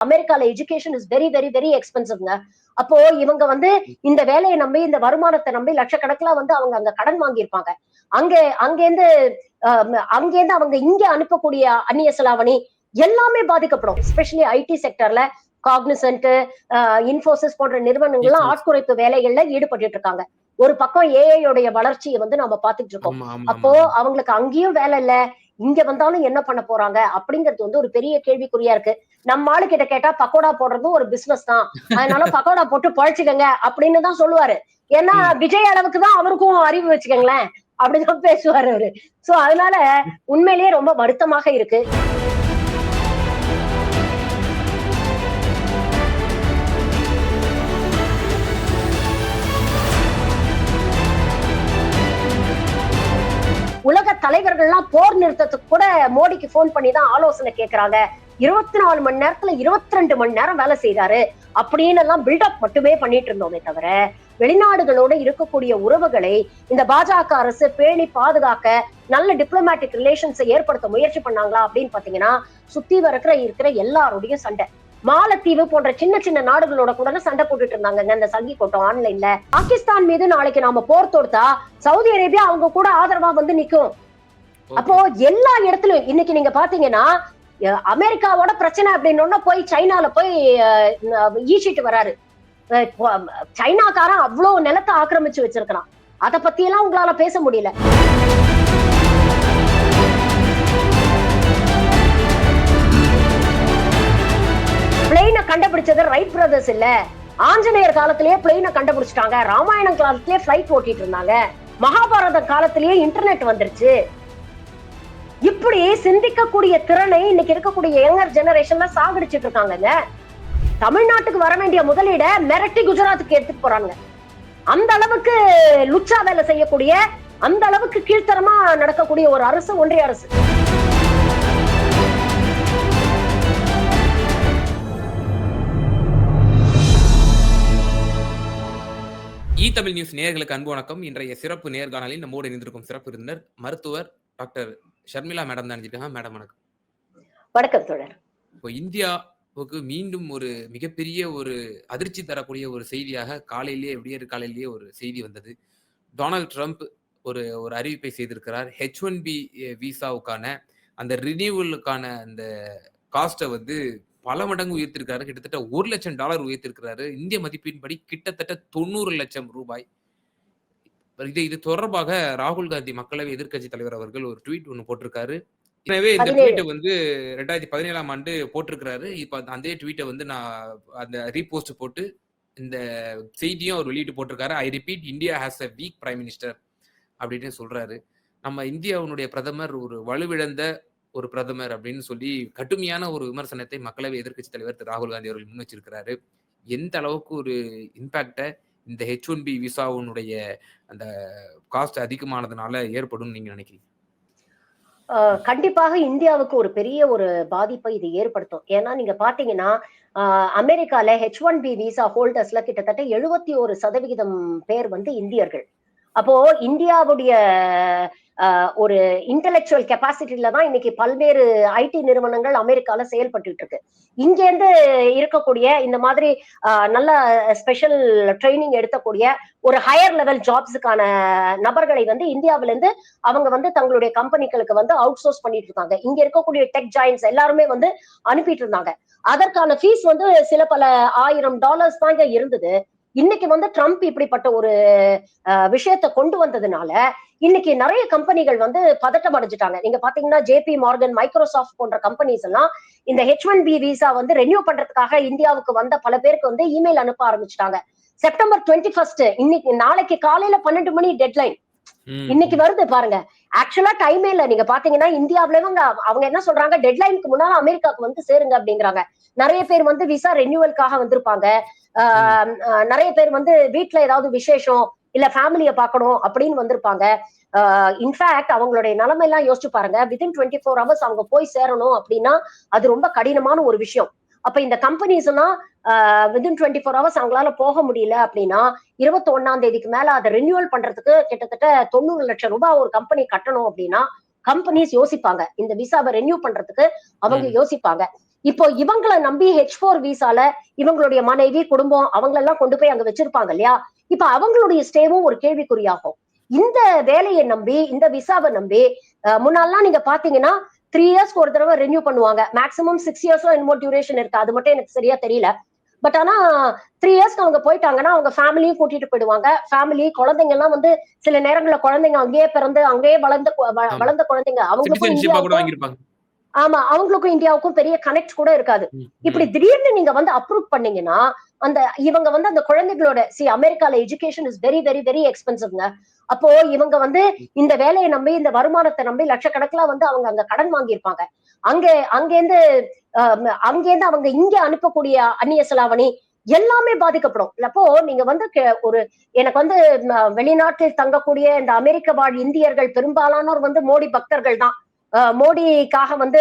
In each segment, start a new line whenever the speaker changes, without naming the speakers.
அமெரிக்கால education is very very very எக்ஸ்பென்சிவ்ங்க அப்போ இவங்க வந்து இந்த வேலையை நம்பி இந்த வருமானத்தை நம்பி லட்சக்கணக்கில வந்து அவங்க அங்க கடன் வாங்கியிருப்பாங்க. அங்க அங்கேருந்து அங்கேருந்து அவங்க இங்க அனுப்பக்கூடிய அந்நிய செலாவணி எல்லாமே பாதிக்கப்படும். எஸ்பெஷலி ஐடி செக்டர்ல காக்னிசன்ட் இன்ஃபோசிஸ் போன்ற நிறுவனங்கள்லாம். ஆட்குறைப்பு வேலைகள்ல ஈடுபட்டு இருக்காங்க. ஒரு பக்கம் ஏஐ உடைய வளர்ச்சியை வந்து நம்ம பாத்துட்டு இருக்கோம். அப்போ அவங்களுக்கு அங்கேயும் வேலை இல்ல. இங்க வந்தாலும் என்ன பண்ண போறாங்க? அப்படிங்கிறது வந்து ஒரு பெரிய கேள்விக்குறியா இருக்கு. நம்ம ஆளு கிட்ட கேட்டா பக்கோடா போடுறதும் ஒரு பிசினஸ் தான். அதனால பக்கோடா போட்டு பழச்சுக்கங்க அப்படின்னு தான் சொல்லுவாரு. ஏன்னா. விஜய் அளவுக்கு தான் அவருக்கும் அறிவு வச்சுக்கோங்களேன். அப்படிதான் பேசுவாரு அவரு. சோ அதனால உண்மையிலேயே ரொம்ப வருத்தமாக இருக்கு. தலைவர்கள்லாம் போர் நிறுத்தத்துக்கு கூட மோடிக்கு போன் பண்ணி தான் ஆலோசனை கேக்குறாங்க. இருபத்தி நாலு மணி நேரத்துல இருபத்தி ரெண்டு மணி நேரம் வேலை செய்யறாரு அப்படின்னு எல்லாம் பில்டப் மட்டுமே பண்ணிட்டு இருந்தோமே தவிர வெளிநாடுகளோட இருக்கக்கூடிய உறவுகளை இந்த பாஜக அரசு பேணி பாதுகாக்க நல்ல டிப்ளமேட்டிக் ரிலேஷன்ஸை ஏற்படுத்த முயற்சி பண்ணாங்களா அப்படின்னு பாத்தீங்கன்னா சுத்தி வரக்கிற இருக்கிற எல்லாரோடையும் சண்டை. மாலத்தீவு போன்ற சின்ன சின்ன நாடுகளோட கூட சண்டை போட்டுட்டு இருந்தாங்க இந்த சங்கி கூட்டம் ஆன்லைன்ல. பாகிஸ்தான் மீது நாளைக்கு நாம போர் தொடுத்தா சவுதி அரேபியா அவங்க கூட ஆதரவா வந்து நிக்கும். அப்போ எல்லா இடத்துலயும் இன்னைக்கு நீங்க பாத்தீங்கன்னா அமெரிக்காவோட பிரச்சனை அப்படின்னு போய் சைனால போய் அஹ், ஈசிட்டு வராரு. சைனாக்காரன் அவ்வளவு நிலத்தை ஆக்கிரமிச்சு வச்சிருக்கிறான். அத பத்தி எல்லாம் உங்களால பேச முடியல. பிளெயினை கண்டுபிடிச்சது ரைட் பிரதர்ஸ் இல்ல. ஆஞ்சநேயர் காலத்திலேயே பிளெயினை கண்டுபிடிச்சிட்டாங்க. ராமாயணம் காலத்திலேயே பிளைட் ஓட்டிட்டு இருந்தாங்க. மகாபாரத காலத்திலேயே இன்டர்நெட் வந்துருச்சு. இப்படி சிந்திக்கக்கூடிய திறனை இன்னைக்கு இருக்கக்கூடிய யங்கர் ஜெனரேஷன்ல சாகடிச்சிட்டு இருக்காங்கங்க. தமிழ்நாட்டுக்கு வர வேண்டிய முதலீட மிரட்டி குஜராத்துக்கு எடுத்துட்டு போறாங்க. அந்த அளவுக்கு லுச்சா வேலை செய்யக்கூடிய அந்த அளவுக்கு கீழ்த்தரமா நடக்கக்கூடிய ஒரு அரசு ஒன்றிய அரசு.
இ தமிழ் நியூஸ் நேர்களுக்கு அன்பு வணக்கம். இன்றைய சிறப்பு நேர்காணலில் நம்மோடு இணைந்திருக்கும் சிறப்பு விருந்தினர் மருத்துவர் டாக்டர் ஷர்மிளா மேடம் தான் இருக்காங்க மேடம் வணக்கம்.
வணக்கம் தோழர்.
இப்போ இந்தியாவுக்கு மீண்டும் ஒரு மிகப்பெரிய ஒரு அதிர்ச்சி தரக்கூடிய ஒரு செய்தியாக காலையிலேயே விடியற் காலையிலேயே ஒரு செய்தி வந்தது. டொனால்ட் ட்ரம்ப் ஒரு ஒரு அறிவிப்பை செய்திருக்கிறார். ஹெச் ஒன் பி விசாவுக்கான அந்த ரினியூவலுக்கான அந்த காஸ்ட்டை வந்து பல மடங்கு உயர்த்திருக்காரு கிட்டத்தட்ட ஒரு லட்சம் டாலர் உயர்த்திருக்கிறாரு. இந்திய மதிப்பின்படி கிட்டத்தட்ட தொண்ணூறு லட்சம் ரூபாய் இது இது தொடர்பாக ராகுல் காந்தி மக்களவை எதிர்க்கட்சி தலைவர் அவர்கள் ஒரு ட்வீட் ஒன்று போட்டிருக்காரு. எனவே இந்த. ட்வீட்டை வந்து ரெண்டாயிரத்தி பதினேழாம் ஆண்டு போட்டிருக்கிறாரு. இப்ப அதே ட்வீட்டை வந்து நான் அந்த ரீபோஸ்ட் போட்டு இந்த செய்தியும் அவர் வெளியிட்டு போட்டிருக்காரு. I repeat India has a weak prime minister அப்படின்னு சொல்றாரு. நம்ம இந்தியாவுடைய பிரதமர் ஒரு வலுவிழந்த ஒரு பிரதமர் அப்படின்னு சொல்லி கடுமையான ஒரு விமர்சனத்தை மக்களவை எதிர்க்கட்சி தலைவர் திரு ராகுல் காந்தி அவர்கள் முன் வச்சிருக்கிறாரு எந்த அளவுக்கு ஒரு இம்பாக்டை இந்த ஹெச் ஒன் பி விசாவுனுடைய அந்த காஸ்ட் அதிகமானதுனால ஏற்படும் நீங்க நினைக்கிறீங்க?
கண்டிப்பாக இந்தியாவுக்கு ஒரு பெரிய ஒரு பாதிப்பை இது ஏற்படுத்தும். ஏன்னா நீங்க பாத்தீங்கன்னா அமெரிக்கால ஹெச் ஒன் பி விசா ஹோல்டர்ஸ்ல கிட்டத்தட்ட எழுபத்தி ஒரு சதவிகிதம் பேர் வந்து இந்தியர்கள். அப்போ இந்தியாவுடைய ஒரு இன்டெலெக்சுவல் கெப்பாசிட்டியில தான் இன்னைக்கு பல்வேறு ஐடி நிறுவனங்கள் அமெரிக்கால செயல்பட்டு இருக்கு இங்க இருந்து இருக்கக்கூடிய இந்த மாதிரி நல்ல ஸ்பெஷல் ட்ரைனிங் எடுத்தக்கூடிய ஒரு ஹையர் லெவல் ஜாப்ஸுக்கான நபர்களை வந்து இந்தியாவில இருந்து அவங்க வந்து தங்களுடைய கம்பெனிகளுக்கு வந்து அவுட் சோர்ஸ் பண்ணிட்டு இருக்காங்க இங்க இருக்கக்கூடிய டெக் ஜாயின்ஸ் எல்லாருமே வந்து அனுப்பிட்டு இருந்தாங்க அதற்கான ஃபீஸ் வந்து சில பல ஆயிரம் டாலர்ஸ் தான் இங்க இருந்தது. இன்னைக்கு வந்து ட்ரம்ப் இப்படிப்பட்ட ஒரு விஷயத்தை கொண்டு வந்ததுனால இன்னைக்கு நிறைய கம்பெனிகள் வந்து பதட்டம் அடைஞ்சிட்டாங்க. நீங்க பாத்தீங்கன்னா ஜேபி மார்கன் மைக்ரோசாஃப்ட் போன்ற கம்பெனிஸ் எல்லாம் இந்த ஹெச் ஒன் பி விசா வந்து ரெனியூ பண்றதுக்காக இந்தியாவுக்கு வந்த பல பேருக்கு வந்து இமெயில் அனுப்ப ஆரம்பிச்சிட்டாங்க. செப்டம்பர் டுவெண்ட்டி ஃபர்ஸ்ட் இன்னைக்கு நாளைக்கு காலையில பன்னெண்டு மணி டெட்லைன் இன்னைக்கு வருது பாருங்க. ஆக்சுவலா டைமே இல்ல. நீங்க பாத்தீங்கன்னா இந்தியாவில இவங்க அவங்க என்ன சொல்றாங்க? டெட்லைனுக்கு முன்னால அமெரிக்காவுக்கு வந்து சேருங்க அப்படிங்கிறாங்க. நிறைய பேர் வந்து விசா ரெனியூவல்காக வந்திருப்பாங்க. ஆஹ் நிறைய பேர் வந்து வீட்ல ஏதாவது விசேஷம் இல்ல ஃபேமிலிய பாக்கணும் அப்படின்னு வந்திருப்பாங்க. இன்ஃபேக்ட் அவங்களுடைய நிலைமை எல்லாம் யோசிச்சு பாருங்க. வித்தின் டுவெண்ட்டி ஃபோர் ஹவர்ஸ் அவங்க போய் சேரணும் அப்படின்னா அது ரொம்ப கடினமான ஒரு விஷயம். அப்ப இந்த கம்பெனிஸ் எல்லாம் வித்தின் டுவெண்ட்டி ஃபோர் ஹவர்ஸ் அவங்களால போக முடியல அப்படின்னா இருபத்தி ஒன்னாம் தேதிக்கு மேல அதை ரெனியூவல் பண்றதுக்கு கிட்டத்தட்ட தொண்ணூறு லட்சம் ரூபாய் ஒரு கம்பெனி கட்டணும் அப்படின்னா கம்பெனிஸ் யோசிப்பாங்க. இந்த விசாவை ரெனியூ பண்றதுக்கு அவங்க. யோசிப்பாங்க. இப்போ இவங்களை நம்பி ஹெச் ஃபோர் விசால இவங்களுடைய மனைவி குடும்பம் அவங்களெல்லாம் கொண்டு போய் அங்க வச்சிருப்பாங்க இல்லையா? இப்ப அவங்களுடைய ஸ்டேவும் ஒரு கேள்விக்குறியாகும். இந்த வேலையை நம்பி இந்த விசாவை நம்பி அஹ், முன்னாலாம் நீங்க பாத்தீங்கன்னா த்ரீ இயர்ஸ்க்கு ஒரு தடவை ரெனியூ பண்ணுவாங்க. மேக்ஸிமம் சிக்ஸ் இயர்ஸோ என்னமோ டியூரேஷன் இருக்கு. அது மட்டும் எனக்கு சரியா தெரியல. பட் ஆனா த்ரீ இயர்ஸ்க்கு அவங்க போயிட்டாங்கன்னா அவங்க ஃபேமிலியும் கூட்டிட்டு போயிடுவாங்க. ஃபேமிலி குழந்தைங்க எல்லாம் வந்து சில நேரங்கள்ல குழந்தைங்க அங்கேயே பிறந்து அங்கேயே வளர்ந்த. வளர்ந்த குழந்தைங்க. அவங்களுக்கும் ஆமா அவங்களுக்கும் இந்தியாவுக்கும் பெரிய கனெக்ட் கூட இருக்காது. இப்படி திடீர்னு நீங்க வந்து அப்ரூவ் பண்ணீங்கன்னா அந்த இவங்க வந்து அந்த குழந்தைகளோட சி அமெரிக்கால education is very very very எக்ஸ்பென்சிவ்ங்க அப்போ இவங்க வந்து இந்த வேலையை நம்பி இந்த வருமானத்தை நம்பி லட்சக்கணக்கில் வந்து அவங்க அங்க கடன் வாங்கியிருப்பாங்க. அங்க அங்கேருந்து அங்கேருந்து அவங்க இங்க அனுப்பக்கூடிய அந்நிய செலாவணி எல்லாமே பாதிக்கப்படும். அப்போ நீங்க வந்து கே- ஒரு எனக்கு வந்து வெளிநாட்டில் தங்கக்கூடிய இந்த அமெரிக்க வாழ் இந்தியர்கள் பெரும்பாலானோர் வந்து மோடி பக்தர்கள் தான் மோடிக்காக வந்து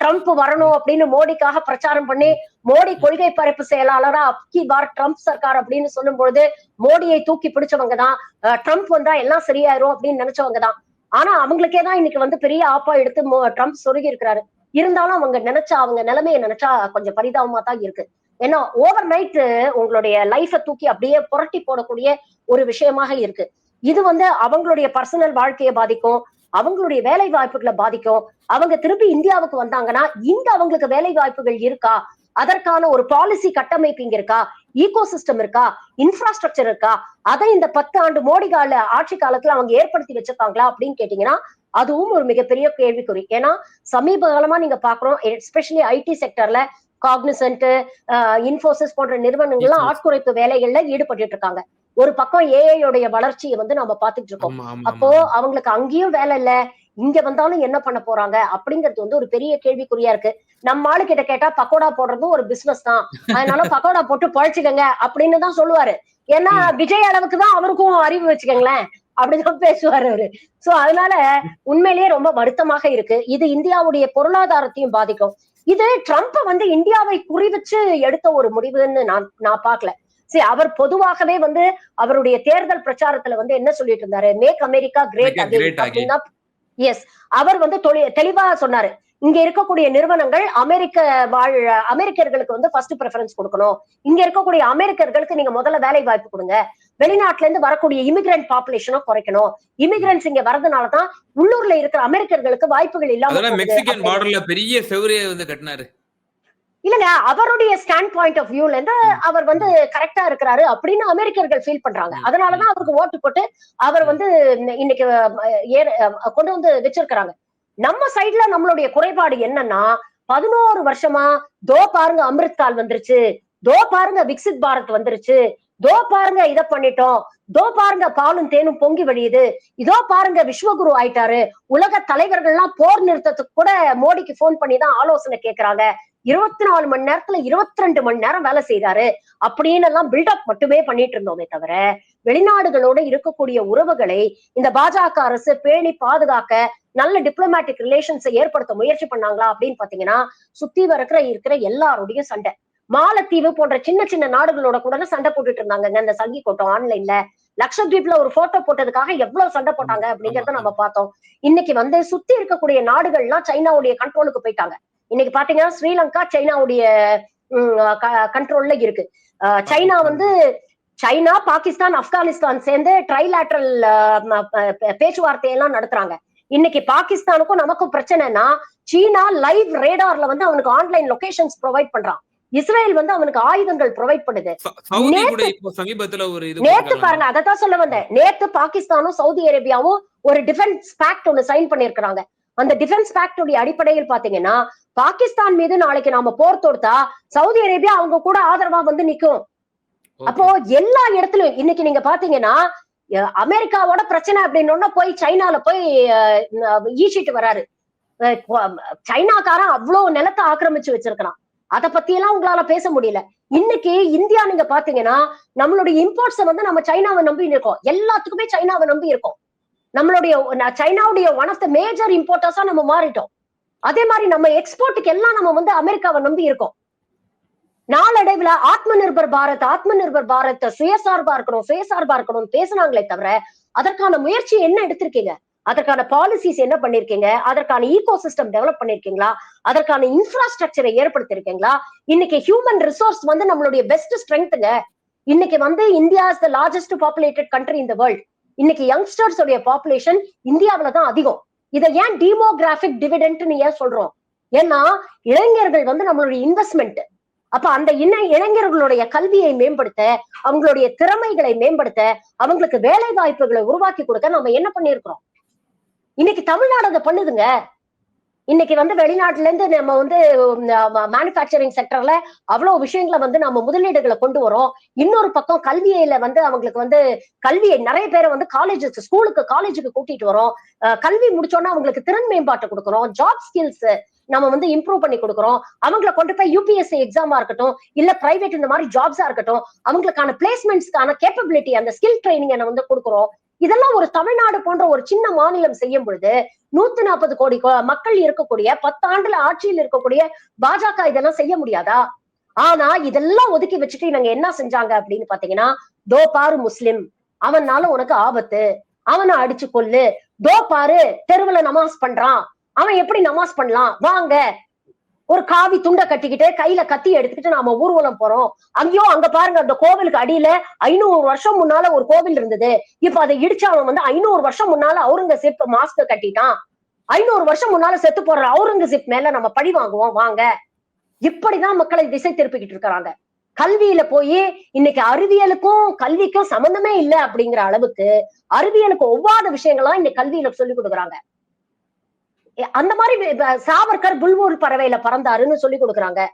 ட்ரம்ப் வரணும் அப்படின்னு மோடிக்காக பிரச்சாரம் பண்ணி மோடி கொள்கை பரப்பு செயலாளரா அப்கி பார் ட்ரம்ப் சர்க்கார் அப்படின்னு சொல்லும் பொழுது மோடியை தூக்கி பிடிச்சவங்க தான் ட்ரம்ப் வந்தா எல்லாம் சரியாயிரும் அப்படின்னு நினைச்சவங்க தான் ஆனா அவங்களுக்கே தான் இன்னைக்கு வந்து பெரிய ஆப்பா எடுத்து மோ- ட்ரம்ப் சொருகி இருக்கிறாரு. இருந்தாலும் அவங்க நினைச்சா அவங்க நிலைமையை நினைச்சா கொஞ்சம் பரிதாபமா தான் இருக்கு. ஏன்னா ஓவர் நைட் உங்களுடைய லைஃபை தூக்கி அப்படியே புரட்டி போடக்கூடிய ஒரு விஷயமாக இருக்கு. இது வந்து அவங்களுடைய பர்சனல் வாழ்க்கையை பாதிக்கும். அவங்களுடைய வேலை வாய்ப்புகளை பாதிக்கும். அவங்க திருப்பி இந்தியாவுக்கு வந்தாங்கன்னா இங்க அவங்களுக்கு வேலை வாய்ப்புகள் இருக்கா? அதற்கான ஒரு பாலிசி கட்டமைப்பு இங்க இருக்கா? ஈகோ சிஸ்டம் இருக்கா? இன்ஃப்ராஸ்ட்ரக்சர் இருக்கா? அதை இந்த பத்து ஆண்டு மோடி கால ஆட்சி காலத்துல அவங்க ஏற்படுத்தி வச்சிருக்காங்களா அப்படின்னு கேட்டீங்கன்னா அதுவும் ஒரு மிகப்பெரிய கேள்விக்குறி. ஏன்னா சமீப காலமா நீங்க பாக்குறோம் எஸ்பெஷலி ஐடி செக்டர்ல காக்னிசன்ட் இன்ஃபோசிஸ் போன்ற நிறுவனங்கள்லாம். ஆட்குறைப்பு வேலைகள்ல ஈடுபட்டு இருக்காங்க. ஒரு பக்கம் ஏஐ உடைய வளர்ச்சியை வந்து நம்ம பாத்துட்டு இருக்கோம். அப்போ அவங்களுக்கு அங்கேயும் வேலை இல்ல. இங்க வந்தாலும் என்ன பண்ண போறாங்க? அப்படிங்கிறது வந்து ஒரு பெரிய கேள்விக்குறியா இருக்கு. நம்ம ஆளு கிட்ட கேட்டா பக்கோடா போடுறதும் ஒரு பிசினஸ் தான். அதனால பக்கோடா போட்டு பழச்சுக்கங்க அப்படின்னு தான் சொல்லுவாரு. ஏன்னா விஜய் அளவுக்கு தான் அவருக்கும் அறிவு வச்சுக்கோங்களேன். அப்படிதான் பேசுவாரு அவரு. சோ அதனால உண்மையிலேயே ரொம்ப வருத்தமாக இருக்கு. இது இந்தியாவுடைய பொருளாதாரத்தையும் பாதிக்கும். இது ட்ரம்ப் வந்து இந்தியாவை குறிவச்சு எடுத்த ஒரு முடிவுன்னு நான் நான் பார்க்கல. சரி அவர் பொதுவாகவே வந்து அவருடைய தேர்தல் பிரச்சாரத்துல வந்து என்ன சொல்லிட்டு இருந்தாரு? Make America great again. அப்படின்னா எஸ் அவர் வந்து தெளிவா சொன்னாரு. இங்க இருக்கக்கூடிய நிறுவனங்கள் அமெரிக்க வாழ் அமெரிக்கர்களுக்கு வந்து ஃபர்ஸ்ட் ப்ரிஃபரன்ஸ் கொடுக்கணும். இங்க இருக்கக்கூடிய அமெரிக்கர்களுக்கு நீங்க முதல்ல வேலை வாய்ப்பு கொடுங்க. வெளிநாட்டுல இருந்து வரக்கூடிய இமிகிரண்ட் பாப்புலேஷனை குறைக்கணும். இமிகிரண்ட்ஸ் இங்க வரதுனால தான் உள்ளூர்ல இருக்கிற அமெரிக்கர்களுக்கு வாய்ப்புகள் இல்லாம
பெரிய செவரே வந்து கட்டினாரு.
இல்லங்க அவருடைய ஸ்டாண்ட் பாயிண்ட் ஆஃப் வியூல இருந்து அவர் வந்து கரெக்டா இருக்கிறாரு அப்படின்னு அமெரிக்கர்கள் ஃபீல் பண்றாங்க. அதனாலதான் அவருக்கு ஓட்டு போட்டு அவர் வந்து இன்னைக்கு கொண்டு வந்து வச்சிருக்கிறாங்க. நம்ம சைடுல நம்மளுடைய குறைபாடு என்னன்னா பதினோரு வருஷமா தோ பாருங்க அமிர்த்கால் வந்துருச்சு தோ பாருங்க விக்சித் பாரத் வந்துருச்சு தோ பாருங்க இத பண்ணிட்டோம் தோ பாருங்க பாலும் தேனும் பொங்கி வழியுது இதோ பாருங்க விஸ்வகுரு ஆயிட்டாரு உலக தலைவர்கள்லாம் போர் நிறுத்தத்துக்கு கூட மோடிக்கு போன் பண்ணி தான் ஆலோசனை கேக்குறாங்க இருபத்தி நாலு மணி நேரத்துல இருபத்தி ரெண்டு மணி நேரம் வேலை செய்யறாரு அப்படின்னு எல்லாம் பில்டப் மட்டுமே பண்ணிட்டு இருந்தோமே தவிர வெளிநாடுகளோட இருக்கக்கூடிய உறவுகளை இந்த பாஜக அரசு பேணி பாதுகாக்க நல்ல டிப்ளமேட்டிக் ரிலேஷன்ஸை ஏற்படுத்த முயற்சி பண்ணாங்களா அப்படின்னு பாத்தீங்கன்னா சுத்தி வரக்கிற இருக்கிற எல்லாருடைய சண்டை. மாலத்தீவு போன்ற சின்ன சின்ன நாடுகளோட கூட சண்டை போட்டுட்டு இருந்தாங்க இந்த சங்கி கூட்டம் ஆன்லைன்ல லட்சத்தீப்ல ஒரு போட்டோ போட்டதுக்காக எவ்வளவு சண்டை போட்டாங்க அப்படிங்கறத நம்ம பார்த்தோம். இன்னைக்கு வந்து சுத்தி இருக்கக்கூடிய நாடுகள்லாம் சைனாவுடைய கண்ட்ரோலுக்கு போயிட்டாங்க. இன்னைக்கு பாத்தீங்கன்னா ஸ்ரீலங்கா சைனாவுடைய கண்ட்ரோல்ல இருக்கு. சைனா வந்து சைனா பாகிஸ்தான் ஆப்கானிஸ்தான் சேர்ந்து ட்ரைலாட்ரல் பேச்சுவார்த்தையெல்லாம் நடத்துறாங்க. இன்னைக்கு பாகிஸ்தானுக்கும் நமக்கும் பிரச்சனைனா சீனா லைவ் ரேடார்ல வந்து அவனுக்கு ஆன்லைன் லொகேஷன்ஸ் ப்ரொவைட் பண்றான். இஸ்ரேல் வந்து அவனுக்கு ஆயுதங்கள் ப்ரொவைட் பண்ணுது. நேத்து-
கூட இப்போ சமீபத்துல ஒரு இது
நேத்து
போட்டிருக்காங்க.
பாருங்க அதத்தான் சொல்ல வந்தேன். நேத்து பாகிஸ்தானும் சவுதி அரேபியாவும் ஒரு டிஃபென்ஸ் பேக்ட் ஒன்னு சைன் பண்ணிருக்காங்க அந்த டிஃபென்ஸ் பேக்ட் உடைய அடிப்படையில் பாத்தீங்கன்னா பாகிஸ்தான் மீது நாளைக்கு நாம போர் தொடுத்தா சவுதி அரேபியா அவங்க கூட ஆதரவா வந்து நிக்கும். அப்போ எல்லா இடத்துலயும் இன்னைக்கு நீங்க பாத்தீங்கன்னா அமெரிக்காவோட பிரச்சனை அப்படின்னு போய் சைனால போய் ஈசிட்டு வராரு. சைனாக்காரன் அவ்வளவு நிலத்தை ஆக்கிரமிச்சு வச்சிருக்கிறான். அத பத்தி எல்லாம் உங்களால பேச முடியல. இன்னைக்கு இந்தியா நீங்க பாத்தீங்கன்னா நம்மளுடைய இம்போர்ட்ஸை வந்து நம்ம சைனாவை நம்பி இருக்கோம் எல்லாத்துக்குமே சைனாவை நம்பி இருக்கோம். நம்மளுடைய சைனாவுடைய ஒன் ஆஃப் த மேஜர் இம்போர்ட்டர்ஸா நம்ம மாறிட்டோம். அதே மாதிரி நம்ம எக்ஸ்போர்ட்டுக்கு எல்லாம் நம்ம வந்து அமெரிக்காவை நம்பி இருக்கோம். நாளடைவுல ஆத்ம நிர்பர் பாரத் ஆத்ம நிர்பர் பாரத் சுயசார்பா இருக்கணும் சுயசார்பா இருக்கணும் பேசுனாங்களே தவிர அதற்கான முயற்சி என்ன எடுத்திருக்கீங்க? அதற்கான பாலிசிஸ் என்ன பண்ணிருக்கீங்க? அதற்கான ஈகோ சிஸ்டம் டெவலப் பண்ணிருக்கீங்களா? அதற்கான இன்ஃப்ராஸ்ட்ரக்சரை ஏற்படுத்திருக்கீங்களா? இன்னைக்கு ஹியூமன் ரிசோர்ஸ் வந்து நம்மளுடைய பெஸ்ட் ஸ்ட்ரென்த்துங்க இன்னைக்கு வந்து India is the largest populated country in the world இன்னைக்கு யங்ஸ்டர்ஸ் உடைய பாப்புலேஷன் இந்தியாவில தான் அதிகம். இதை ஏன் டீமோகிராபிக் டிவிடென்ட்னு ஏன் சொல்றோம்? ஏன்னா இளைஞர்கள் வந்து நம்மளுடைய இன்வெஸ்ட்மெண்ட் அப்ப அந்த இன இளைஞர்களுடைய கல்வியை மேம்படுத்த அவங்களுடைய திறமைகளை மேம்படுத்த அவங்களுக்கு வேலை வாய்ப்புகளை உருவாக்கி கொடுக்க நம்ம என்ன பண்ணிருக்கிறோம் இன்னைக்கு தமிழ்நாடு அதை பண்ணுதுங்க. இன்னைக்கு வந்து வெளிநாட்டுல இருந்து நம்ம வந்து மேனுபேக்சரிங் செக்டர்ல அவ்வளவு விஷயங்களை வந்து நம்ம முதலீடுகளை கொண்டு வரோம். இன்னொரு பக்கம் கல்வியில வந்து அவங்களுக்கு வந்து கல்வியை நிறைய பேரை வந்து காலேஜஸ் ஸ்கூலுக்கு காலேஜுக்கு கூட்டிட்டு வரோம். கல்வி முடிச்சோன்னா அவங்களுக்கு திறன் மேம்பாட்டை கொடுக்குறோம். ஜாப் ஸ்கில்ஸ் நம்ம வந்து இம்ப்ரூவ் பண்ணி கொடுக்குறோம். அவங்கள கொண்டு போய் யூபிஎஸ்சி எக்ஸாமா இருக்கட்டும் இல்ல பிரைவேட் இந்த மாதிரி ஜாப்ஸா இருக்கட்டும் அவங்களுக்கான பிளேஸ்மெண்ட்ஸ்க்கான கேப்பபிலிட்டி அந்த ஸ்கில் ட்ரைனிங் வந்து கொடுக்குறோம். இதெல்லாம் ஒரு தமிழ்நாடு போன்ற ஒரு சின்ன மாநிலம் செய்யும் பொழுது நூத்தி நாற்பது கோடி மக்கள் இருக்கக்கூடிய பத்தாண்டுல ஆட்சியில் இருக்கக்கூடிய பாஜக இதெல்லாம் செய்ய முடியாதா? ஆனா இதெல்லாம் ஒதுக்கி வச்சுட்டு நாங்க என்ன செஞ்சாங்க அப்படின்னு பாத்தீங்கன்னா தோ பாரு முஸ்லிம் அவனால உனக்கு ஆபத்து அவனை அடிச்சு கொல்லு தோ பாரு தெருவுல நமாஸ் பண்றான் அவன் எப்படி நமாஸ் பண்ணலாம்? வாங்க. ஒரு காவி துண்டை கட்டிக்கிட்டு கையில கத்தி எடுத்துக்கிட்டு நாம ஊர்வலம் போறோம். அங்கேயோ அங்க பாருங்க அந்த கோவிலுக்கு அடியில ஐநூறு வருஷம் முன்னால ஒரு கோவில் இருந்தது. இப்ப அதை இடிச்சு அவன் வந்து ஐநூறு வருஷம் முன்னால அவுரங்கசீப் மாஸ்க் கட்டிட்டான். ஐநூறு வருஷம் முன்னால செத்து போற அவுரங்கசீப் மேல நம்ம பழி வாங்குவோம். வாங்க. இப்படிதான் மக்களை திசை திருப்பிக்கிட்டு இருக்கிறாங்க. கல்வியில போய் இன்னைக்கு அறிவியலுக்கும் கல்விக்கும் சம்பந்தமே இல்லை அப்படிங்கிற அளவுக்கு அறிவியலுக்கு ஒவ்வாத விஷயங்கள்லாம் இன்னைக்கு கல்வியில சொல்லி கொடுக்குறாங்க. அந்த மாதிரி சாவர்கர் புல்வூர் பறவையில பறந்தாருன்னு சொல்லி கொடுக்குறாங்க.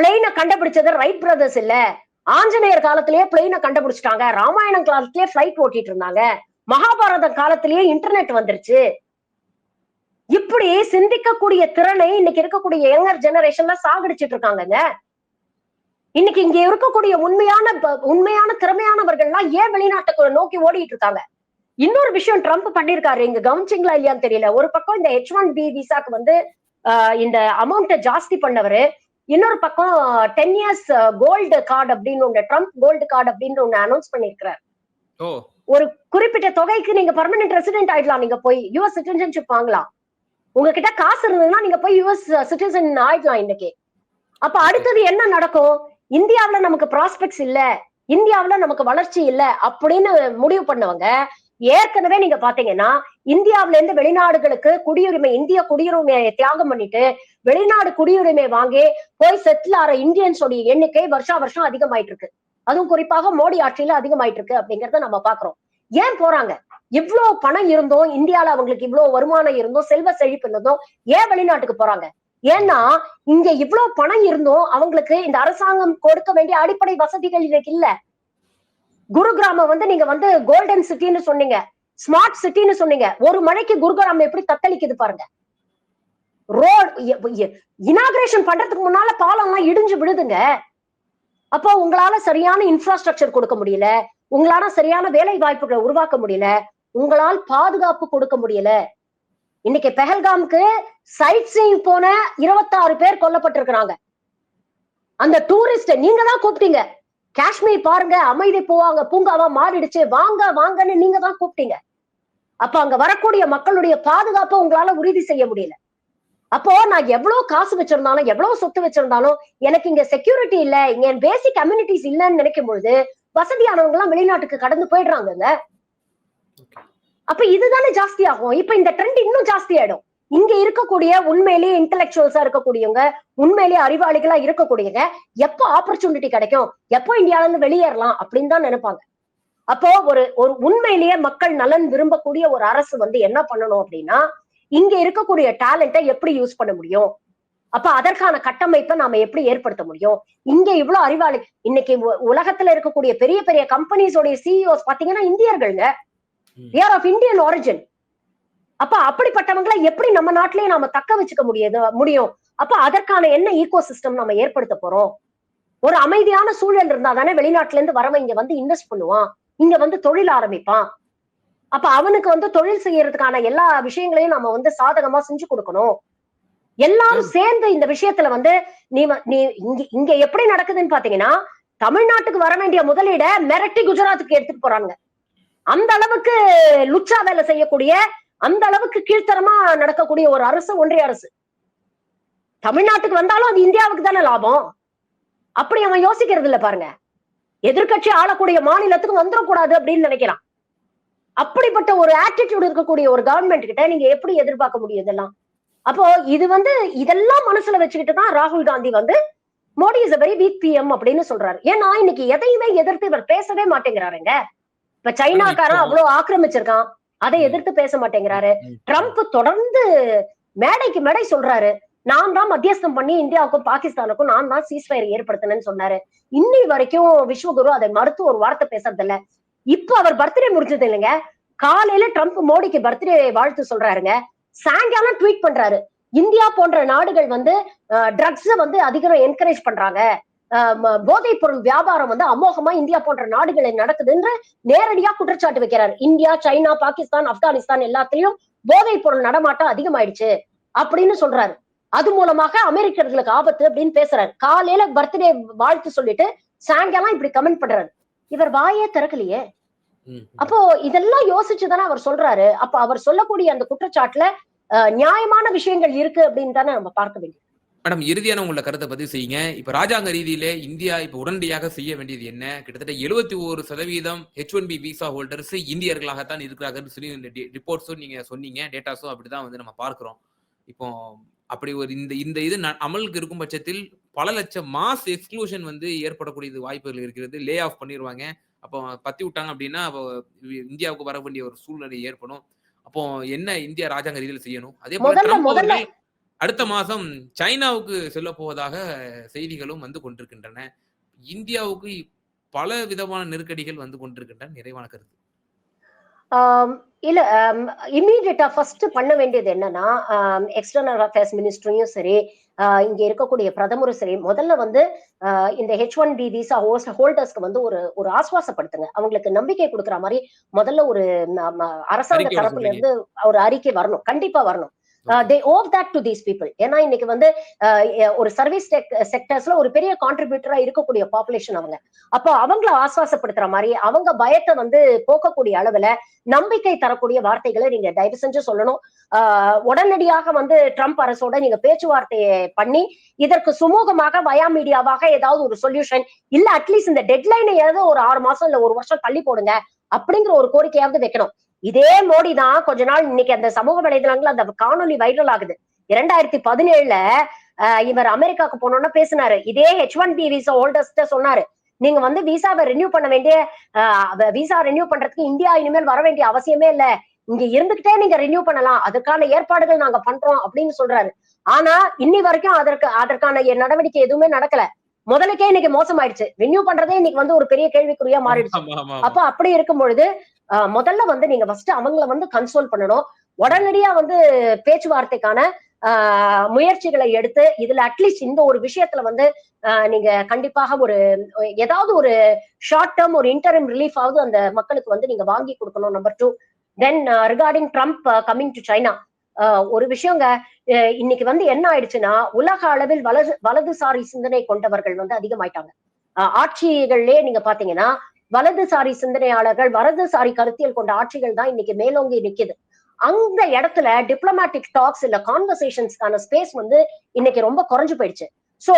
பிளெயினை கண்டுபிடிச்சது ரைட் பிரதர்ஸ் இல்ல. ஆஞ்சநேயர் காலத்திலேயே பிளெயினை கண்டுபிடிச்சிட்டாங்க. ராமாயணம் காலத்திலேயே பிளைட் ஓட்டிட்டு இருந்தாங்க. மகாபாரதம் காலத்திலேயே இன்டர்நெட் வந்துருச்சு. இப்படி சிந்திக்கக்கூடிய திறனை இன்னைக்கு இருக்கக்கூடிய யங்கர் ஜெனரேஷன்ல சாகடிச்சிட்டு இருக்காங்கங்க. இன்னைக்கு இங்க இருக்கக்கூடிய உண்மையான ப- உண்மையான திறமையானவர்கள்லாம் ஏன் வெளிநாட்டுக்கு நோக்கி ஓடிட்டு இருக்காங்க? இன்னொரு விஷயம் ட்ரம்ப் பண்ணிருக்காரு இங்க கவனிச்சிங்களா இல்லையான்னு தெரியல. ஒரு பக்கம் இந்த ஹெச் ஒன் பி விசாக்கு வந்து இந்த அமௌண்ட்டை ஜாஸ்தி பண்ணவரு. இன்னொரு பக்கம் டென் இயர்ஸ் கோல்டு கார்டு அப்படின்னு ஒண்ணு ட்ரம்ப் கோல்டு கார்டு அப்படின்னு ஒண்ணு அனௌன்ஸ் பண்ணிருக்கிறார் ஒரு குறிப்பிட்ட தொகைக்கு நீங்க பர்மனன்ட் ரெசிடென்ட் ஆயிடலாம். நீங்க போய் யுஎஸ் சிட்டிசன்ஷிப் வாங்கலாம். உங்ககிட்ட காசு இருந்ததுன்னா நீங்க போய் யுஎஸ் சிட்டிசன் ஆயிடலாம் இன்னைக்கு. அப்ப அடுத்தது என்ன நடக்கும்? இந்தியாவுல நமக்கு ப்ராஸ்பெக்ட்ஸ் இல்ல. இந்தியாவுல நமக்கு வளர்ச்சி இல்ல அப்படின்னு முடிவு பண்ணவங்க ஏற்கனவே நீங்க பாத்தீங்கன்னா இந்தியாவுல இருந்து வெளிநாடுகளுக்கு குடியுரிமை இந்திய குடியுரிமையை தியாகம் பண்ணிட்டு வெளிநாடு குடியுரிமை வாங்கி போய் செட்டில் ஆற இந்தியன்ஸோடைய எண்ணிக்கை வருஷா வருஷம் அதிகமாயிட்டு இருக்கு அதுவும் குறிப்பாக மோடி ஆட்சியில அதிகமாயிட்டு இருக்கு அப்படிங்கறத நம்ம பாக்குறோம். ஏன் போறாங்க? இவ்வளவு பணம் இருந்தோம் இந்தியால அவங்களுக்கு இவ்வளவு வருமானம் இருந்தோம் செல்வ செழிப்பு இருந்தோம் ஏன் வெளிநாட்டுக்கு போறாங்க? ஏன்னா இங்க இவ்வளவு பணம் இருந்தும் அவங்களுக்கு இந்த அரசாங்கம் கொடுக்க வேண்டிய அடிப்படை வசதிகள் இன்னைக்கு இல்ல. குருகிராமம் வந்து நீங்க வந்து கோல்டன் சிட்டின்னு சொன்னீங்க. ஸ்மார்ட் சிட்டின்னு சொன்னீங்க. ஒரு மழைக்கு குருகிராமம் எப்படி தத்தளிக்குது பாருங்க. ரோடு இனாகிரேஷன் பண்றதுக்கு முன்னால பாலம் எல்லாம் இடிஞ்சு விழுதுங்க. அப்போ உங்களால சரியான இன்ஃப்ராஸ்ட்ரக்சர் கொடுக்க முடியல. உங்களால சரியான வேலை வாய்ப்புகளை உருவாக்க முடியல. உங்களால் பாதுகாப்பு கொடுக்க முடியல. இன்னைக்கு பெஹல்காம்க்கு சைட் சீயிங் போன இருபத்தாறு பேர் கொல்லப்பட்டிருக்கிறாங்க. அந்த டூரிஸ்ட நீங்க தான் கூப்பிட்டீங்க. காஷ்மீர் பாருங்க அமைதி போவாங்க பூங்காவா மாறிடுச்சு. வாங்க வாங்கன்னு நீங்க தான் கூப்பிட்டீங்க. அப்ப அங்க வரக்கூடிய மக்களுடைய பாதுகாப்பை உங்களால உறுதி செய்ய முடியல. அப்போ நான் எவ்வளவு காசு வச்சிருந்தாலும் எவ்வளவு சொத்து வச்சிருந்தாலும் எனக்கு இங்க செக்யூரிட்டி இல்ல இங்க பேசிக் கம்யூனிட்டிஸ் இல்லைன்னு நினைக்கும் பொழுது வசதியானவங்க எல்லாம் வெளிநாட்டுக்கு கடந்து போயிடுறாங்கங்க.
ஓகே
அப்ப இதுதானே ஜாஸ்தி ஆகும் இப்ப இந்த ட்ரெண்ட் இன்னும் ஜாஸ்தி ஆயிடும் இங்க இருக்கக்கூடிய உண்மையிலேயே இன்டெலெக்சுவல்ஸா இருக்கக்கூடியவங்க உண்மையிலேயே அறிவாளிகளா இருக்கக்கூடியவங்க எப்போ ஆப்பர்ச்சுனிட்டி கிடைக்கும் எப்போ இந்தியால இருந்து வெளியேறலாம் அப்படின்னு தான் நினைப்பாங்க. அப்போ ஒரு ஒரு உண்மையிலேயே மக்கள் நலன் விரும்பக்கூடிய ஒரு அரசு வந்து என்ன பண்ணணும் அப்படின்னா இங்க இருக்கக்கூடிய டேலண்ட்டை எப்படி யூஸ் பண்ண முடியும்? அப்ப அதற்கான கட்டமைப்பை நாம எப்படி ஏற்படுத்த முடியும்? இங்க இவ்வளவு அறிவாளி இன்னைக்கு உலகத்துல இருக்கக்கூடிய பெரிய பெரிய கம்பெனிஸோடைய சிஇஓஸ் பாத்தீங்கன்னா இந்தியர்கள்ங்க. are of Indian origin. அப்ப அப்படிப்பட்டவங்களை எப்படி நம்ம நாட்டிலேயே நாம தக்க வச்சுக்க முடியாது முடியும்? அப்ப அதற்கான என்ன ஈகோ சிஸ்டம் நம்ம ஏற்படுத்த போறோம்? ஒரு அமைதியான சூழல் இருந்தா தானே வெளிநாட்டுல இருந்து வரவன் இங்க வந்து இன்வெஸ்ட் பண்ணுவான் இங்க வந்து தொழில் ஆரம்பிப்பான். அப்ப அவனுக்கு வந்து தொழில் செய்யறதுக்கான எல்லா விஷயங்களையும் நம்ம வந்து சாதகமா செஞ்சு கொடுக்கணும். எல்லாரும் சேர்ந்து இந்த விஷயத்துல வந்து நீ வ- நீ இங்க இங்க எப்படி நடக்குதுன்னு பாத்தீங்கன்னா தமிழ்நாட்டுக்கு வர வேண்டிய முதலீட மிரட்டி குஜராத்துக்கு எடுத்துட்டு போறாங்க அந்த அளவுக்கு லுச்சா வேலை செய்யக்கூடிய அந்த அளவுக்கு கீழ்த்தரமா நடக்கக்கூடிய ஒரு அரசு ஒன்றிய அரசு. தமிழ்நாட்டுக்கு வந்தாலும் அது இந்தியாவுக்கு தானே லாபம். அப்படி அவன் யோசிக்கிறது இல்ல பாருங்க. எதிர்க்கட்சி ஆளக்கூடிய மாநிலத்துக்கு வந்துடக்கூடாது அப்படின்னு நினைக்கிறான். அப்படிப்பட்ட ஒரு ஆட்டிடியூட் இருக்கக்கூடிய ஒரு கவர்மெண்ட் கிட்ட நீங்க எப்படி எதிர்பார்க்க முடியும் இதெல்லாம்? அப்போ இது வந்து இதெல்லாம் மனசுல வச்சுக்கிட்டு தான் ராகுல் காந்தி வந்து Modi is a very weak PM அப்படின்னு சொல்றாரு. ஏன்னா இன்னைக்கு எதையுமே எதிர்த்து இவர் பேசவே மாட்டேங்கிறாருங்க. இப்ப சைனாக்காரன் அவ்வளவு ஆக்கிரமிச்சிருக்கான். அதை எதிர்த்து பேச மாட்டேங்கிறாரு. ட்ரம்ப் தொடர்ந்து மேடைக்கு மேடை சொல்றாரு. நான் தான் மத்தியஸ்தம் பண்ணி இந்தியாவுக்கும் பாகிஸ்தானுக்கும் நான் தான் சீஸ்ஃபயர் ஏற்படுத்தினேன்னு சொன்னாரு. இன்னி வரைக்கும் விஸ்வகுரு அதை மறுத்து ஒரு வார்த்தை பேசுறது இல்ல இப்ப அவர் பர்த்டே முடிஞ்சது இல்லைங்க. காலையில ட்ரம்ப் மோடிக்கு பர்த்டே வாழ்த்து சொல்றாருங்க. சாயங்காலம் ட்வீட் பண்றாரு. இந்தியா போன்ற நாடுகள் வந்து ட்ரக்ஸ் வந்து அதிகம் என்கரேஜ் பண்றாங்க. போதைப் பொருள் வியாபாரம் வந்து அமோகமா இந்தியா போன்ற நாடுகளில் நடக்குதுன்னு நேரடியா குற்றச்சாட்டு வைக்கிறார். இந்தியா சைனா பாகிஸ்தான் ஆப்கானிஸ்தான் எல்லாத்துலயும் போதைப் பொருள் நடமாட்டம் அதிகமாயிடுச்சு அப்படின்னு சொல்றாரு. அது மூலமாக அமெரிக்கர்களுக்கு ஆபத்து அப்படின்னு பேசுறாரு. காலையில பர்த்டே வாழ்த்து சொல்லிட்டு சாயங்காலம் இப்படி கமெண்ட் பண்றாரு. இவர் வாயே திறக்கலையே. அப்போ இதெல்லாம் யோசிச்சுதானே அவர் சொல்றாரு. அப்ப அவர் சொல்லக்கூடிய அந்த குற்றச்சாட்டுல அஹ், நியாயமான விஷயங்கள் இருக்கு அப்படின்னு தானே நம்ம பார்க்க வேண்டியது.
மேடம் இறுதியான உங்களோட கருத்தை பதிவு செய்யுங்க. இப்ப ராஜாங்க ரீதியில இந்தியா இப்ப உடனடியாக செய்ய வேண்டியது என்ன? கிட்டத்தட்ட எழுபத்தி ஒரு சதவீதம் H one B visa holders இந்தியர்களாகத்தான் இருக்கிறாங்கன்னு சொல்லி ரிப்போர்ட்ஸும் நீங்க சொன்னீங்க. டேட்டாஸும் அப்படிதான் வந்து நம்ம பார்க்கிறோம். இப்போ அப்படி ஒரு இந்த இந்த இது அமலுக்கு இருக்கும் பட்சத்தில் பல லட்சம் மாஸ் எக்ஸ்க்ளூஷன் வந்து ஏற்படக்கூடிய வாய்ப்புகள் இருக்கிறது. லே ஆஃப் பண்ணிடுவாங்க அப்போ பத்தி விட்டாங்க அப்படின்னா அப்போ இந்தியாவுக்கு வர வேண்டிய ஒரு சூழ்நிலை ஏற்படும். அப்போ என்ன இந்தியா ராஜாங்க ரீதியில் செய்யணும்? அதே போல அடுத்த மாதம் சைனாவுக்கு செல்ல போவதாக செய்திகளும் வந்து கொண்டிருக்கின்றன. இந்தியாவுக்கு பல விதமான நெருக்கடிகள் வந்து கொண்டிருக்கின்றன. நிறைவான கருத்து.
இல்ல இம்மீடியட்டா ஃபர்ஸ்ட் பண்ண வேண்டியது என்னன்னா எக்ஸ்டர்னல் அஃபேர்ஸ் மினிஸ்ட்ரியும் சரி இங்க இருக்கக்கூடிய பிரதமரும் சரி முதல்ல வந்து இந்த H one B visa host ஹோல்டர்ஸ்க்கு வந்து ஒரு ஒரு ஆஸ்வாசப்படுத்துங்க அவங்களுக்கு நம்பிக்கை கொடுக்குற மாதிரி முதல்ல ஒரு அரசாங்க தரப்புல இருந்து ஒரு அறிக்கை வரணும். கண்டிப்பா வரணும். They owe that to these people ஏன்னா இன்னைக்கு வந்து ஆஹ் ஒரு சர்வீஸ் செக்டர்ஸ்ல uh, ஒரு பெரிய கான்ட்ரிபியூட்டரா இருக்கக்கூடிய பாப்புலேஷன் அவங்க. அப்போ அவங்கள ஆஸ்வாசப்படுத்துற மாதிரி அவங்க பயத்தை வந்து போக்கக்கூடிய அளவுல நம்பிக்கை தரக்கூடிய வார்த்தைகளை நீங்க தயவு செஞ்சு சொல்லணும். ஆஹ் உடனடியாக வந்து ட்ரம்ப் அரசோட நீங்க பேச்சுவார்த்தையை பண்ணி இதற்கு சுமூகமாக வயா மீடியாவாக ஏதாவது ஒரு சொல்யூஷன் இல்ல அட்லீஸ்ட் இந்த டெட்லைனை ஏதாவது ஒரு ஆறு மாசம் இல்ல ஒரு வருஷம் தள்ளி போடுங்க அப்படிங்கிற ஒரு கோரிக்கையாவது வைக்கணும். இதே மோடி தான் கொஞ்ச நாள் இன்னைக்கு அந்த சமூக வலைதளங்கள் அந்த காணொலி வைரல் ஆகுது. இரண்டாயிரத்தி பதினேழுல இவர் அமெரிக்காக்கு போனோம்னா பேசினாரு. இதே ஹெச் ஒன் பி விசா ஹோல்டர்ஸ்ட சொன்னாரு. நீங்க வந்து விசாவை ரெனியூ பண்ண வேண்டிய விசா ரெனியூ பண்றதுக்கு இந்தியா இனிமேல் வர வேண்டிய அவசியமே இல்ல. இங்க இருந்துகிட்டே நீங்க ரெனியூ பண்ணலாம். அதுக்கான ஏற்பாடுகள் நாங்க பண்றோம் அப்படின்னு சொல்றாரு. ஆனா இன்னி வரைக்கும் அதற்கு அதற்கான நடவடிக்கை எதுவுமே நடக்கல. முதலுக்கே இன்னைக்கு மோசமாயிடுச்சு. ரெனியூ பண்றதே இன்னைக்கு வந்து ஒரு பெரிய கேள்விக்குறியா மாறிடுச்சு. அப்ப அப்படி இருக்கும் பொழுது முதல்ல வந்து நீங்க ஃபர்ஸ்ட் அவங்கள வந்து கன்சோல் பண்ணணும். உடனடியா வந்து பேச்சுவார்த்தைக்கான முயற்சிகளை எடுத்து இதுல அட்லீஸ்ட் இந்த ஒரு விஷயத்துல வந்து நீங்க கண்டிப்பாக ஒரு ஏதாவது ஒரு ஷார்ட் டேர்ம் ஒரு இன்டர்ம் ரிலீஃப் ஆகுது அந்த மக்களுக்கு வந்து நீங்க வாங்கி கொடுக்கணும் number two then regarding Trump coming to China ஒரு விஷயங்க இன்னைக்கு வந்து என்ன ஆயிடுச்சுன்னா உலக அளவில் வலது வலதுசாரி சிந்தனை கொண்டவர்கள் வந்து அதிகமாயிட்டாங்க. ஆட்சிகள்லயே நீங்க பாத்தீங்கன்னா வலதுசாரி சிந்தனையாளர்கள் வலதுசாரி கருத்தியல் கொண்ட ஆட்சிகள் தான் இன்னைக்கு மேலோங்கி நிக்குது. அந்த இடத்துல டிப்ளமேட்டிக் டாக்ஸ் இல்ல கான்வர்சேஷன்ஸ்க்கான ஸ்பேஸ் வந்து இன்னைக்கு ரொம்ப குறைஞ்சு போயிடுச்சு. சோ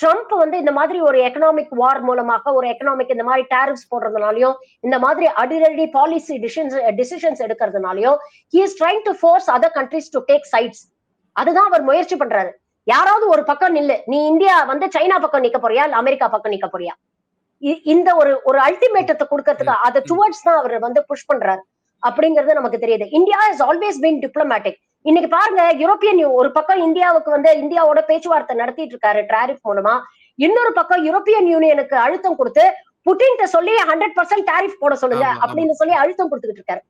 ட்ரம்ப் வந்து இந்த மாதிரி ஒரு எக்கனாமிக் வார் மூலமாக ஒரு எக்கனாமிக் இந்த மாதிரி டேரிஃப்ஸ் போடுறதுனாலயும் இந்த மாதிரி அடிரடி policy decisions decisions எடுக்கிறதுனாலயும் he is trying to force other countries to take sides அதுதான் அவர் முயற்சி பண்றாரு. யாராவது ஒரு பக்கம் நில்லு. நீ இந்தியா வந்து சைனா பக்கம் நிக்க போறியா? இல்ல அமெரிக்கா பக்கம் நிக்க போறியா? இந்த ஒரு ஒரு அல்டிமேட்டத்தை கொடுக்கறதுக்கு அதை டுவர்ட்ஸ் தான் அவர் வந்து புஷ் பண்றாரு. அப்படிங்கிறது நமக்கு தெரியுது. India is always been diplomatic இன்னைக்கு பாருங்க யூரோப்பியன் ஒரு பக்கம் இந்தியாவுக்கு வந்து இந்தியாவோட பேச்சுவார்த்தை நடத்திட்டு இருக்காரு டிராரிஃப் மூலமா. இன்னொரு பக்கம் யூரோப்பியன் யூனியனுக்கு அழுத்தம் கொடுத்து புட்டின்ட்ட சொல்லி ஹண்ட்ரட் பர்சன்ட் டாரிஃப் போட சொல்லுங்க. அப்படின்னு சொல்லி அழுத்தம் கொடுத்துக்கிட்டு இருக்காரு.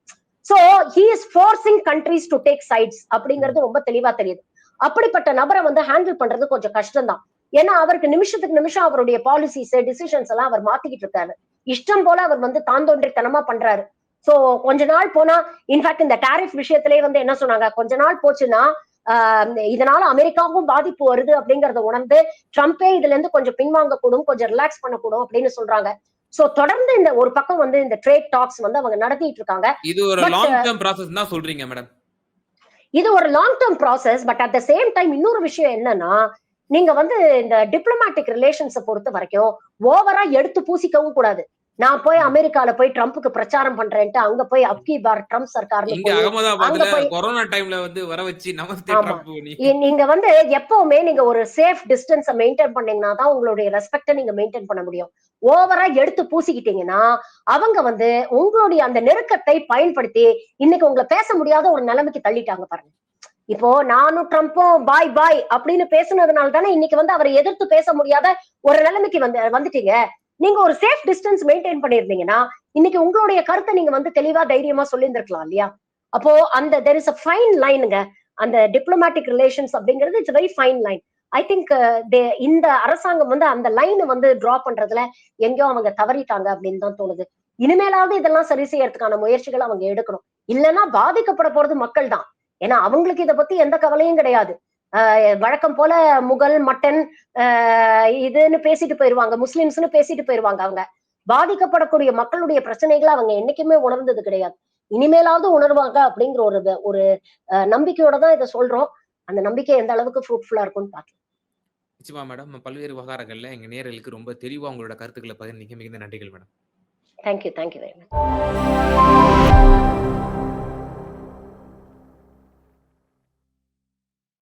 So he is forcing countries to take sides அப்படிங்கிறது ரொம்ப தெளிவா தெரியுது. அப்படிப்பட்ட நபரை வந்து ஹேண்டில் பண்றது கொஞ்சம் கஷ்டம் தான் ஏன்னா அவருக்கு நிமிஷத்துக்கு நிமிஷம் அவருடைய பாலிசிஸ் டிசிஷன்ஸ் எல்லாம் அவர் மாத்திக்கிட்டு இருக்காரு. இஷ்டம் போல அவர் வந்து தாந்தோன்றித்தனமா பண்றாரு. சோ கொஞ்ச நாள் போனா இன்ஃபேக்ட் இந்த டாரிஃப் விஷயத்திலே வந்து என்ன சொன்னாங்க? கொஞ்ச நாள் போச்சுன்னா ஆஹ் இதனால அமெரிக்காவுக்கும் பாதிப்பு வருது அப்படிங்கறத உணர்ந்து ட்ரம்ப்பே இதுல இருந்து கொஞ்சம் பின்வாங்க கூடும் கொஞ்சம் ரிலாக்ஸ் பண்ணக்கூடும் அப்படின்னு சொல்றாங்க. சோ தொடர்ந்து இந்த ஒரு பக்கம் வந்து இந்த ட்ரேட் டாக்ஸ் வந்து அவங்க நடத்திட்டு இருக்காங்க.
இது ஒரு லாங் டேர்ம் ப்ராசஸ் தான் சொல்றீங்க மேடம்
இது ஒரு long term process but at the same time இன்னொரு விஷயம் என்னன்னா நீங்க வந்து இந்த டிப்ளமேட்டிக் ரிலேஷன்ஸை பொறுத்த வரைக்கும் ஓவரா எடுத்து பூசிக்கவும் கூடாது. நான் போய் அமெரிக்கால போய் ட்ரம்ப்புக்கு பிரச்சாரம் பண்றேன்ட்டு அங்க போய் அப்கி பார் ட்ரம்ப் போய்-
கொரோனா டைம்ல வந்து வர வச்சு
நீங்க வந்து எப்பவுமே நீங்க ஒரு சேஃப் டிஸ்டன்ஸை மெயின்டைன் பண்ணீங்கன்னா தான் உங்களுடைய ரெஸ்பெக்டை நீங்க மெயின்டைன் பண்ண முடியும். ஓவரா எடுத்து பூசிக்கிட்டீங்கன்னா அவங்க வந்து உங்களுடைய அந்த நெருக்கத்தை பயன்படுத்தி இன்னைக்கு உங்களை பேச முடியாத ஒரு நிலைமைக்கு தள்ளிட்டாங்க பாருங்க. இப்போ நானும் ட்ரம்ப்பும் பாய் பாய் அப்படின்னு பேசுனதுனால தானே இன்னைக்கு வந்து அவரை எதிர்த்து பேச முடியாத ஒரு நிலைமைக்கு வந்து வந்துட்டீங்க. நீங்க ஒரு சேஃப் டிஸ்டன்ஸ் மெயின்டைன் பண்ணிருந்தீங்கன்னா இன்னைக்கு உங்களுடைய கருத்தை நீங்க வந்து தெளிவா தைரியமா சொல்லியிருந்திருக்கலாம் இல்லையா? அப்போ அந்த தெர் இஸ் அ ஃபைன் லைனுங்க அந்த டிப்ளமேட்டிக் ரிலேஷன்ஸ் அப்படிங்கிறது it's very fine line I think uh, இந்த அரசாங்கம் வந்து அந்த லைன் வந்து டிரா பண்றதுல எங்கேயோ அவங்க தவறிட்டாங்க அப்படின்னு தான் தோணுது. இனிமேலாவது இதெல்லாம் சரி செய்யறதுக்கான முயற்சிகளை அவங்க எடுக்கணும். இல்லைன்னா பாதிக்கப்பட போறது மக்கள் தான். ஏன்னா அவங்களுக்கு இதை பத்தி எந்த கவலையும் கிடையாது. ஆஹ் வழக்கம் போல முகல் மட்டன் ஆஹ் இதுன்னு பேசிட்டு போயிருவாங்க. முஸ்லிம்ஸ்னு பேசிட்டு போயிருவாங்க அவங்க. பாதிக்கப்படக்கூடிய மக்களுடைய பிரச்சனைகளை அவங்க என்னைக்குமே உணர்ந்தது கிடையாது. இனிமேலாவது உணர்வாங்க அப்படிங்கிற ஒரு ஒரு அஹ், நம்பிக்கையோட தான் இதை சொல்றோம். அந்த நம்பிக்கை எந்த அளவுக்கு ஃப்ரூட்ஃபுல்லா இருக்கும்னு பார்க்கலாம்.
நிச்சயமா மேடம் பல்வேறு விவகாரங்கள்ல எங்க நேரலுக்கு ரொம்ப தெளிவா உங்களோட கருத்துக்களை பகிர்ந்தீங்க. மிகுந்த நன்றிகள் madam
thank you thank you very much